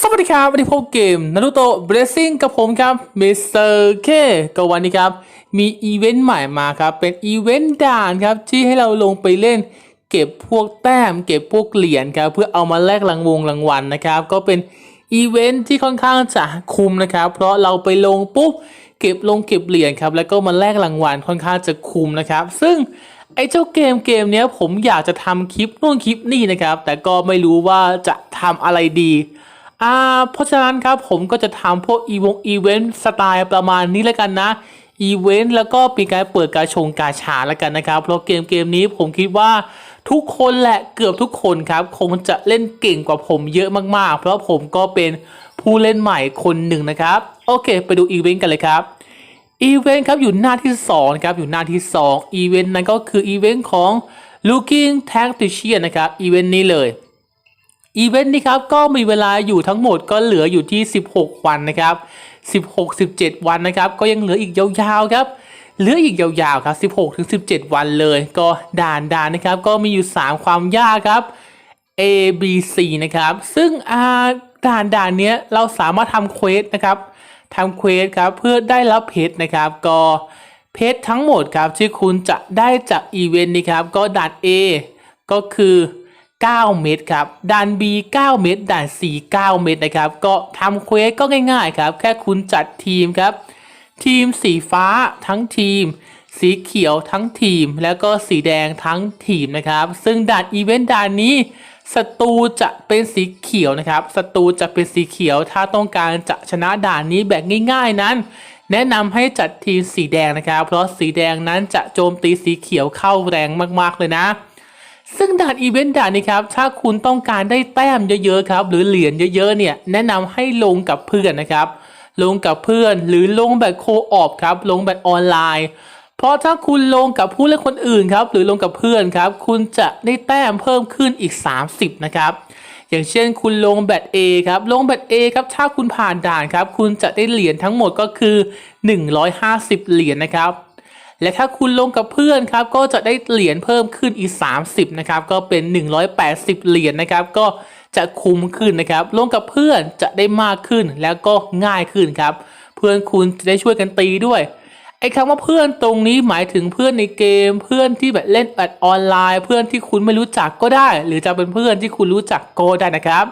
สวัสดีครับวันนี้พบเกมนารูโตะเบรซิ่งกับผมครับมิสเตอร์เคก็วันนี้ครับ มีอีเวนต์ใหม่มาครับ เป็นอีเวนต์ด่านครับ ที่ให้เราลงไปเล่น เก็บพวกแต้ม เก็บพวกเหรียญครับ เพื่อเอามาแลกรางวงรางวัลนะครับ ก็เป็นอีเวนต์ที่ค่อนข้างจะคุ้มนะครับ เพราะเราไปลงปุ๊บเก็บลงเก็บเหรียญครับ แล้วก็มาแลกรางวัลค่อนข้างจะคุ้มนะครับ ซึ่งไอ้เจ้าเกมเกมเนี้ยผมอยากจะทำคลิปนู่นคลิปนี่นะครับ แต่ก็ไม่รู้ว่าจะทำอะไรดี อ่าเพราะฉะนั้นครับผมก็จะทำพวกอีวงอีเวนต์สไตล์ประมาณนี้แล้วกันนะอีเวนต์แล้วก็ปีการเปิดการชงกาชาแล้วกันนะครับ เพราะเกมเกมนี้ผมคิดว่าทุกคนแหละเกือบทุกคนครับ คงจะเล่นเก่งกว่าผมเยอะมากๆ เพราะผมก็เป็นผู้เล่นใหม่คนหนึ่งนะครับ โอเค ไปดูอีเวนต์กันเลยครับอีเวนต์ครับอยู่หน้าที่2นะครับอยู่หน้าที่2อีเวนต์นั้นก็คืออีเวนต์ของ Looking Tactician นะครับอีเวนต์นี้เลย อีเวนต์นี้ครับก็มีเวลาอยู่ทั้งหมดก็เหลืออยู่ที่ 16 วันนะครับ16 17 วันนะครับ ก็ยังเหลืออีกยาวๆครับเหลืออีกยาวๆครับ 16ถึง17 วันเลย ก็ด่านด่านนะครับ ก็มีอยู่ 3 ความยากครับ A B C นะครับ ซึ่งอาด่านด่านเนี้ยเราสามารถทำเควสนะครับทำเควสครับเพื่อได้รับเพชรนะครับ ก็เพชรทั้งหมดครับที่คุณจะได้จากอีเวนต์นี้ครับ ก็ด่าน A ก็คือ 9 เม็ดครับด่าน B 9 เม็ดด่าน C 9 เม็ดนะครับ ก็ทำเควสก็ง่ายๆครับ แค่คุณจัดทีมครับ ทีมสีฟ้าทั้งทีม สีเขียวทั้งทีม แล้วก็สีแดงทั้งทีมนะครับ ซึ่งด่านอีเวนต์ด่านนี้ศัตรูจะเป็นสีเขียวนะครับศัตรูจะเป็นสีเขียว ถ้าต้องการจะชนะด่านนี้แบบง่ายๆนั้น แนะนำให้จัดทีมสีแดงนะครับ เพราะสีแดงนั้นจะโจมตีสีเขียวเข้าแรงมากๆเลยนะ ซึ่งด่านอีเวนต์ด่านนี้ครับ ถ้าคุณต้องการได้แต้มเยอะๆครับ หรือเหรียญเยอะๆเนี่ย แนะนำให้ลงกับเพื่อนนะครับ ลงกับเพื่อนหรือลงแบบโคออบครับ ลงแบบออนไลน์ เพราะถ้าคุณลงกับผู้เล่นคนอื่นครับ หรือลงกับเพื่อนครับ คุณจะได้แต้มเพิ่มขึ้นอีก 30 นะครับ อย่างเช่นคุณลงแบต A ครับ ลงแบต A ครับ ถ้าคุณผ่านด่านครับ คุณจะได้เหรียญทั้งหมดก็คือ 150 เหรียญนะครับ และถ้าคุณลงกับเพื่อนครับก็จะได้เหรียญเพิ่มขึ้นอีก 30นะครับก็เป็น 180 เหรียญนะครับก็จะคุ้มขึ้นนะครับลงกับเพื่อนจะได้มากขึ้นแล้วก็ง่ายขึ้นครับ เพื่อนคุณจะได้ช่วยกันตีด้วยไอ้คำว่าเพื่อนตรงนี้หมายถึงเพื่อนในเกม เพื่อนที่แบบเล่นแอดออนไลน์ เพื่อนที่คุณไม่รู้จักก็ได้ หรือจะเป็นเพื่อนที่คุณรู้จักก็ได้นะครับ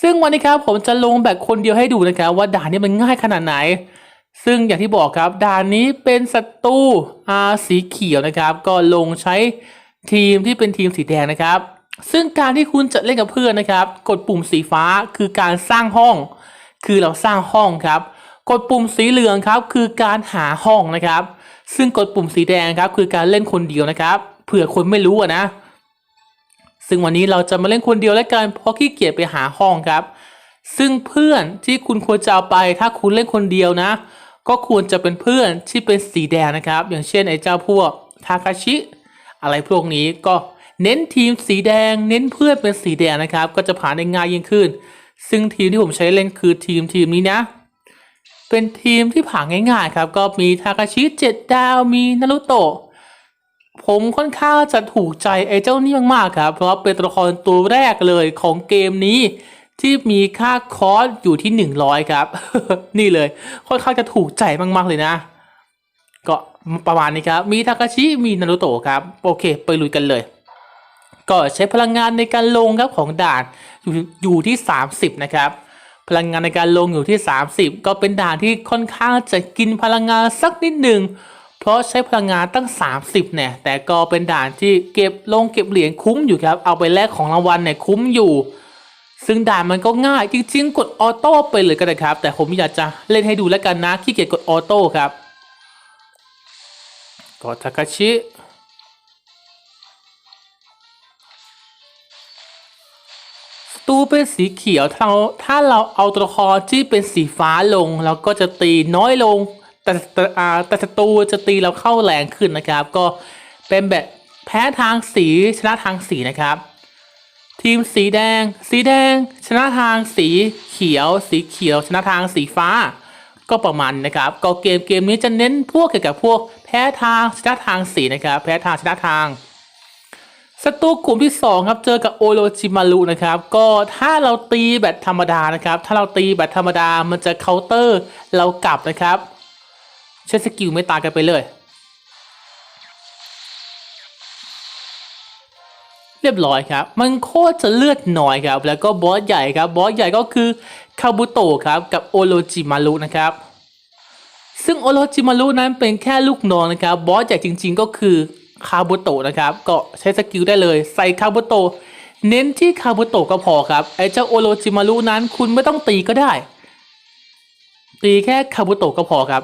ซึ่งวันนี้ครับผมจะลงแบบคนเดียวให้ดูนะครับ ว่าด่านนี้มันง่ายขนาดไหน ซึ่งอย่างที่บอกครับด่านนี้เป็นศัตรูอาสีเขียวนะครับ ก็ลงใช้ทีมที่เป็นทีมสีแดงนะครับ ซึ่งการที่คุณจะเล่นกับเพื่อนนะครับ กดปุ่มสีฟ้าคือการสร้างห้อง คือเราสร้างห้องครับ กดปุ่มสีเหลืองครับ คือการหาห้องนะครับ ซึ่งกดปุ่มสีแดงครับ คือการเล่นคนเดียวนะครับเผื่อคนไม่รู้นะ ซึ่งวันนี้เราจะมาเล่นคนเดียวแล้วกันเพราะขี้เกียจไปหาห้องครับ ซึ่งเพื่อนที่คุณควรจะเอาไปถ้าคุณเล่นคนเดียวนะ ก็ควรจะเป็นเพื่อนที่เป็นสีแดงนะครับ อย่างเช่นไอ้เจ้าพวกทาคาชิ อะไรพวกนี้ก็เน้นทีมสีแดง เน้นเพื่อนเป็นสีแดงนะครับ ก็จะผ่านได้ง่ายยิ่งขึ้น ซึ่งทีมที่ผมใช้เล่นคือทีมทีมนี้นะ เป็นทีมที่ผ่านง่ายๆครับ ก็มีทาคาชิเจ็ดดาวมีนารุโตะผมค่อนข้างจะถูกใจไอ้เจ้านี่มากๆครับ เพราะเป็นตัวละครตัวแรกเลยของเกมนี้ ที่มีค่าคอสอยู่ที่ 100 ครับ นี่เลย ค่อนข้างจะถูกใจมากๆเลยนะ ก็ประมาณนี้ครับ มีทาคาชิมีนารุโตะครับ โอเค ไปลุยกันเลย ก็ใช้พลังงานในการลงครับของด่านอยู่อยู่ที่ 30 นะครับ พลังงานในการลงอยู่ที่ 30 ก็เป็นด่านที่ค่อนข้างจะกินพลังงานสักนิดหนึ่งเพราะใช้พลังงานตั้ง 30เนี่ยแต่ก็เป็นด่านที่เก็บลงเก็บเหรียญคุ้มอยู่ครับ เอาไปแลกของรางวัลเนี่ยคุ้มอยู่ ซึ่งด่านมันก็ง่ายจริงๆ กดออโต้ไปเลยก็ได้ครับ แต่ผมอยากจะเล่นให้ดูแล้วกันนะขี้เกียจกดออโต้ครับก็ทาคาชิตู้เป็นสีเขียวถ้าเราถ้าเราเอาตัวละครที่เป็นสีฟ้าลงเราก็จะตีน้อยลง แต่แต่แต่ศัตรูจะตีเราเข้าแรงขึ้นนะครับ ก็เป็นแบบแพ้ทางสีชนะทางสีนะครับ ทีมสีแดง สีแดง ชนะทางสีเขียว สีเขียว ชนะทางสีฟ้า ก็ประมาณนะครับ ก็เกมเกมนี้จะเน้นพวกเกี่ยวกับพวก แพ้ทางชนะทางสีนะครับ แพ้ทางชนะทางศัตรูกลุ่มที่สองครับ เจอกับโอโรจิมารุนะครับ ก็ถ้าเราตีแบบธรรมดานะครับ ถ้าเราตีแบบธรรมดามันจะเคาน์เตอร์เรากลับนะครับ ใช้สกิลไม่ตายกันไปเลย เรียบร้อยครับ มันโคตรจะเลือดน้อยครับ แล้วก็บอสใหญ่ครับ บอสใหญ่ก็คือคาบุโตะครับ กับโอโรจิมารุนะครับ ซึ่งโอโรจิมารุนั้นเป็นแค่ลูกน้องนะครับ บอสใหญ่จริง ๆ ก็คือคาบุโตะนะครับ ก็ใช้สกิลได้เลย ใส่คาบุโตะ เน้นที่คาบุโตะก็พอครับ ไอ้เจ้าโอโรจิมารุนั้นคุณไม่ต้องตีก็ได้ ตีแค่คาบุโตะก็พอครับ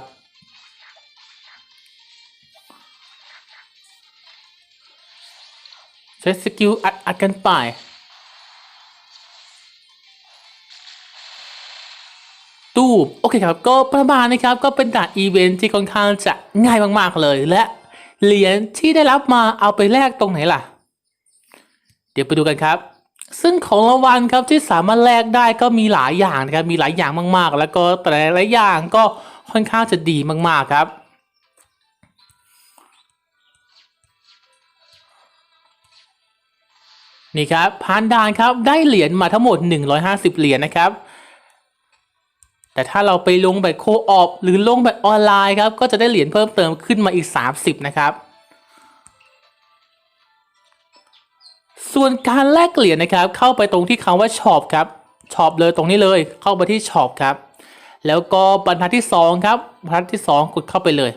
ใช้สกิลอัดอัดกันไป ตู้โอเคครับ ก็ประมาณนะครับ ก็เป็นด่านอีเวนท์ที่ค่อนข้างจะง่ายมากๆเลยและเหรียญที่ได้รับมาเอาไปแลกตรงไหนล่ะ เดี๋ยวไปดูกันครับ ซึ่งของรางวัลครับที่สามารถแลกได้ก็มีหลายอย่างนะครับมีหลายอย่างมากๆ แล้วก็แต่ละอย่างก็ค่อนข้างจะดีมากๆครับ นี่ครับผ่านด่านครับได้เหรียญมาทั้งหมด 150 เหรียญนะครับ แต่ถ้าเราไปลงแบบโคออปหรือลงแบบออนไลน์ครับ ก็จะได้เหรียญเพิ่มเติมขึ้นมาอีก 30 นะครับส่วนการแลกเหรียญนะครับ เข้าไปตรงที่คำว่าช็อปครับช็อปเลยตรงนี้เลยเข้าไปที่ช็อปครับ แล้วก็บรรทัดที่ 2 ครับบรรทัดที่ 2 กดเข้าไปเลย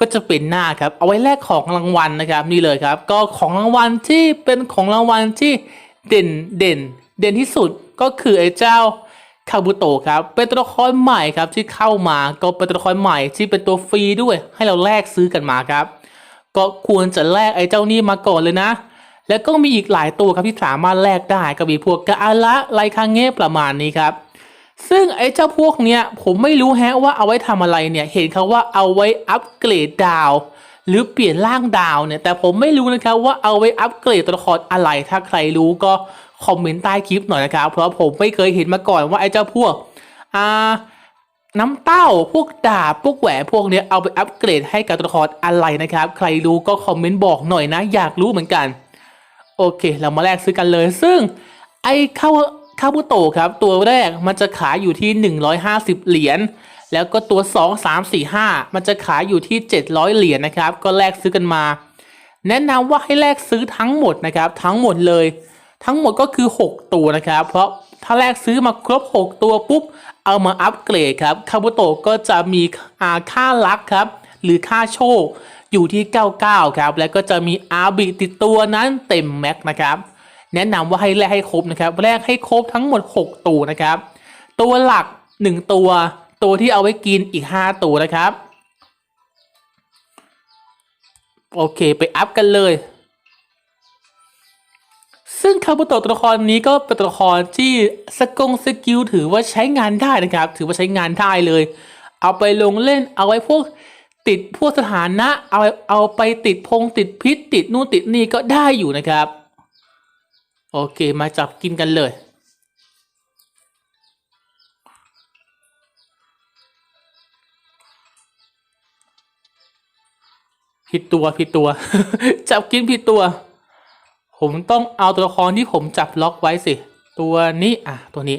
ก็จะเป็นหน้าครับ เอาไว้แลกของรางวัลนะครับ นี่เลยครับ ก็ของรางวัลที่เป็นของรางวัลที่เด่นเด่น เด่นที่สุดก็คือไอ้เจ้าคาบุโตะครับ เป็นตัวละครใหม่ครับที่เข้ามาก็เป็นตัวละครใหม่ที่เป็นตัวฟรีด้วย ให้เราแลกซื้อกันมาครับ ก็ควรจะแลกไอ้เจ้านี่มาก่อนเลยนะ แล้วก็มีอีกหลายตัวครับที่สามารถแลกได้ก็มีพวกกะอาระไลคังเง่ประมาณนี้ครับ ซึ่งไอ้เจ้าพวกเนี้ยผมไม่รู้แฮะว่าเอาไว้ทำอะไรเนี่ย เห็นเขาว่าเอาไว้อัปเกรดดาว หรือเปลี่ยนร่างดาวเนี่ยแต่ผมไม่รู้นะครับว่าเอาไว้อัปเกรดตัวละครอะไร ถ้าใครรู้ก็คอมเมนต์ใต้คลิปหน่อยนะครับ เพราะผมไม่เคยเห็นมาก่อนว่าไอ้เจ้าพวกอ่าน้ำเต้าพวกดาบพวกแหวนพวกเนี้ยเอาไปอัปเกรดให้กับตัวละครอะไรนะครับ ใครรู้ก็คอมเมนต์บอกหน่อยนะ อยากรู้เหมือนกัน โอเค เรามาแลกซื้อกันเลย ซึ่งไอ้คา คาบุโตะครับตัวแรกมันจะขายอยู่ที่ 150 เหรียญแล้วก็ตัว 2 3 4 5 มันจะขายอยู่ที่ 700 เหรียญนะครับ ก็แลกซื้อกันมา แนะนำว่าให้แลกซื้อทั้งหมดนะครับ ทั้งหมดเลย ทั้งหมดก็คือ 6 ตัวนะครับ เพราะถ้าแลกซื้อมาครบ 6 ตัวปุ๊บ เอามาอัปเกรดครับคาบุโตะก็จะมีค่าลักครับ หรือค่าโชคอยู่ที่ 99 ครับ แล้วก็จะมีอาบิติดตัวนั้นเต็มแม็กนะครับ แนะนำว่าให้แลกให้ครบนะครับแลกให้ครบทั้งหมด 6 ตัวนะครับ ตัวหลัก 1 ตัว ตัวที่เอาไว้กินอีก 5 ตัวนะครับโอเคไปอัพกันเลย ซึ่งคาบุโตะตัวละครนี้ก็เป็นตัวละครที่สกงสกิลถือว่าใช้งานได้นะครับ ถือว่าใช้งานได้เลย เอาไปลงเล่นเอาไว้พวกติดพวกสถานะเอาเอาไปติดพงติดพิษติดนู่นติดนี่ก็ได้อยู่นะครับ โอเค มาจับกินกันเลย ผิดตัวผิดตัว จับกินผิดตัว ผมต้องเอาตัวละครที่ผมจับล็อกไว้สิ ตัวนี้ อะ ตัวนี้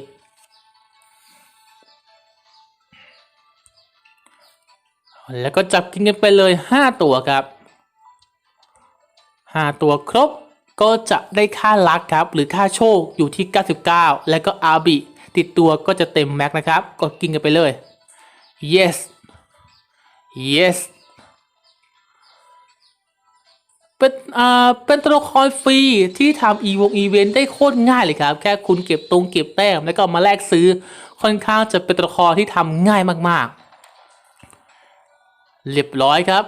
แล้วก็จับกินกันไปเลยห้าตัวครับห้าตัวครบ ก็จะได้ค่าลักครับหรือค่าโชคอยู่ที่ 99 แล้วก็อาบิติดตัวก็จะเต็มแม็กนะครับ กดกินกันไปเลย yes yes เป็นอ่าเป็นตัวละครฟรีที่ทำอีวงอีเวนต์ได้โคตรง่ายเลยครับ แค่คุณเก็บตรงเก็บแต้มแล้วก็มาแลกซื้อค่อนข้างจะเป็นตัวละครที่ทำง่ายมากๆ เรียบร้อยครับ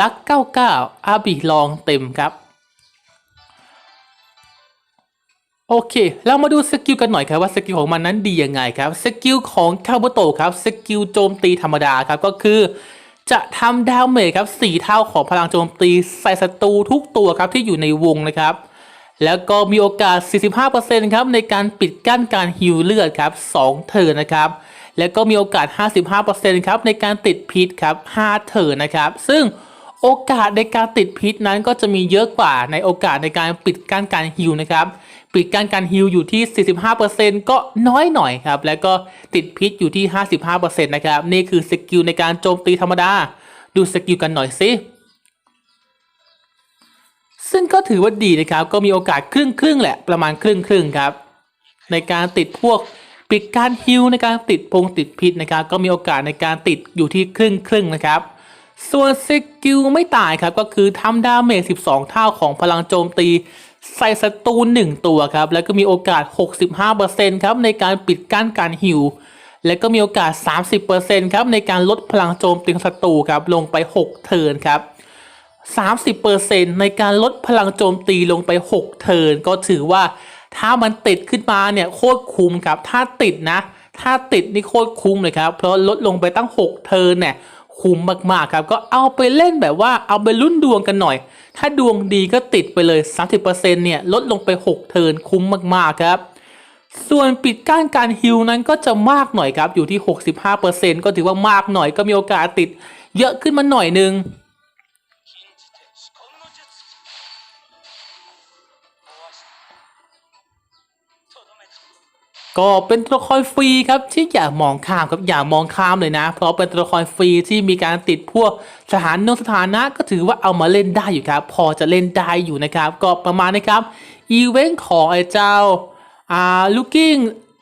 ลัก 99 อาบิลองเต็มครับ โอเค เรามาดูสกิลกันหน่อยครับว่าสกิลของมันนั้นดียังไงครับ สกิลของคาบุโตครับ สกิลโจมตีธรรมดาครับ ก็คือจะทำดาเมจครับ4เท่าของพลังโจมตีใส่ศัตรูทุกตัวครับที่อยู่ในวงนะครับ แล้วก็มีโอกาส 45%ครับในการปิดกั้นการฮิวเลือดครับ2เทิร์นนะครับ แล้วก็มีโอกาส 55%ครับในการติดพิษครับ5เทิร์นนะครับ ซึ่ง โอกาสในการติดพิษนั้นก็จะมีเยอะกว่าในโอกาสในการปิดกั้นการฮิวนะครับ ปิดกั้นการฮิวอยู่ที่ 45%ก็น้อยหน่อยครับ แล้วก็ติดพิษอยู่ที่ 55%นะครับ นี่คือสกิลในการโจมตีธรรมดา ดูสกิลกันหน่อยสิซึ่งก็ถือว่าดีนะครับ ก็มีโอกาสครึ่งครึ่งแหละประมาณครึ่งครึ่งครับ ในการติดพวกปิดการฮิวในการติดพงติดพิษนะครับ ก็มีโอกาสในการติดอยู่ที่ครึ่งครึ่งนะครับ ส่วนสกิลไม่ตายครับก็คือทำดาเมจ 12 เท่าของพลังโจมตี ใส่ศัตรู1ตัวครับ แล้วก็มีโอกาส 65%ครับในการปิดกั้นการฮิว และก็มีโอกาส 30%ครับในการลดพลังโจมตีของศัตรูครับลงไป 6 เทิร์นครับ 30%ในการลดพลังโจมตีลงไป 6 เทิร์นก็ถือว่าถ้ามันติดขึ้นมาเนี่ยโคตรคุ้มครับ ถ้าติดนะ ถ้าติดนี่โคตรคุ้มเลยครับ เพราะลดลงไปตั้ง 6 เทิร์นเนี่ย คุ้มมากๆครับ ก็เอาไปเล่นแบบว่าเอาไปลุ้นดวงกันหน่อย ถ้าดวงดีก็ติดไปเลย 30%เนี่ยลดลงไป 6 เทิร์นคุ้มมากๆครับ ส่วนปิดก้านการฮิลนั้นก็จะมากหน่อยครับอยู่ที่ 65%ก็ถือว่ามากหน่อยก็มีโอกาสติดเยอะขึ้นมาหน่อยนึง ก็เป็นตัวละครฟรีครับที่อย่ามองข้ามครับอย่ามองข้ามเลยนะ เพราะเป็นตัวละครฟรีที่มีการติดพวกสถานนงสถานะก็ถือว่าเอามาเล่นได้อยู่ครับ พอจะเล่นได้อยู่นะครับ ก็ประมาณนะครับอีเวนต์ของไอ้เจ้าอ่าลูกิ้ง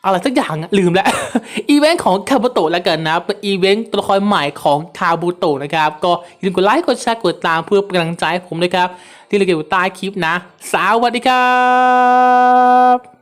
อะไรสักอย่างลืมแล้ว อีเวนต์ของคาบุโตะแล้วกันนะ เป็นอีเวนต์ตัวละครใหม่ของคาบุโตะนะครับ ก็อย่าลืมกดไลค์กดแชร์กดตามเพื่อเป็นกำลังใจให้ผมนะครับ ที่เราเก็บอยู่ใต้คลิปนะ สวัสดีครับ